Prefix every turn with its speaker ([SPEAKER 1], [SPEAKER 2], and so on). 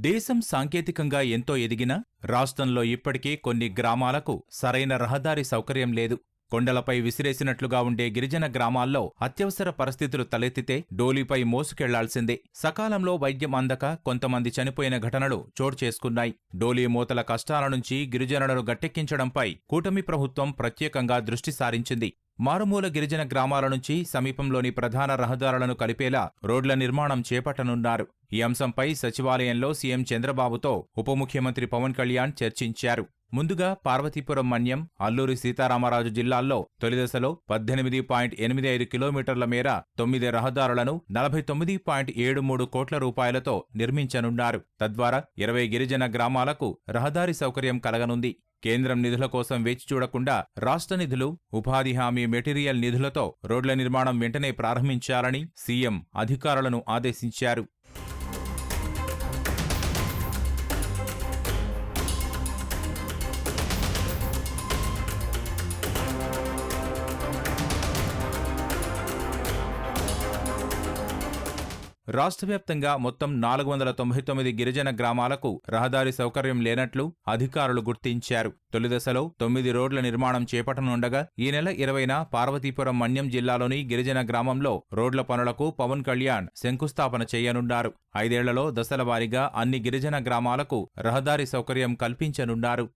[SPEAKER 1] దేశం సాంకేతికంగా ఎంతో ఎదిగినా రాష్ట్రంలో ఇప్పటికీ కొన్ని గ్రామాలకు సరైన రహదారి సౌకర్యం లేదు. కొండలపై విసిరేసినట్లుగా ఉండే గిరిజన గ్రామాల్లో అత్యవసర పరిస్థితులు తలెత్తితే డోలీపై మోసుకెళ్ళాల్సిందే. సకాలంలో వైద్యం అందక కొంతమంది చనిపోయిన ఘటనలు చోటు చేసుకున్నాయి. డోలీ మూతల కష్టాల నుంచి గిరిజనులను గట్టెక్కించడంపై కూటమి ప్రభుత్వం ప్రత్యేకంగా దృష్టి సారించింది. మారుమూల గిరిజన గ్రామాల నుంచి సమీపంలోని ప్రధాన రహదారులను కలిపేలా రోడ్ల నిర్మాణం చేపట్టనున్నారు. ఈ అంశంపై సచివాలయంలో సీఎం చంద్రబాబుతో ఉప ముఖ్యమంత్రి పవన్ కళ్యాణ్ చర్చించారు. ముందుగా పార్వతీపురం మన్యం అల్లూరి సీతారామరాజు జిల్లాల్లో తొలిదశలో పద్దెనిమిది పాయింట్ ఎనిమిది ఐదు కిలోమీటర్ల మేర తొమ్మిది రహదారులను నలభై తొమ్మిది పాయింట్ ఏడు మూడు కోట్ల రూపాయలతో నిర్మించనున్నారు. తద్వారా ఇరవై గిరిజన గ్రామాలకు రహదారి సౌకర్యం కలగనుంది. కేంద్రం నిధుల కోసం వేచి చూడకుండా రాష్ట్ర నిధులు ఉపాధి హామీ మెటీరియల్ నిధులతో రోడ్ల నిర్మాణం వెంటనే ప్రారంభించాలని సీఎం అధికారులను ఆదేశించారు. రాష్ట్ర వ్యాప్తంగా మొత్తం నాలుగు వందల తొంభై తొమ్మిది గిరిజన గ్రామాలకు రహదారి సౌకర్యం లేనట్లు అధికారులు గుర్తించారు. తొలిదశలో తొమ్మిది రోడ్ల నిర్మాణం చేపట్టనుండగా ఈ నెల ఇరవైన పార్వతీపురం మన్యం జిల్లాలోని గిరిజన గ్రామంలో రోడ్ల పనులకు పవన్ కళ్యాణ్ శంకుస్థాపన చేయనున్నారు. ఐదేళ్ళలో దశల వారీగా అన్ని గిరిజన గ్రామాలకు రహదారి సౌకర్యం కల్పించనున్నారు.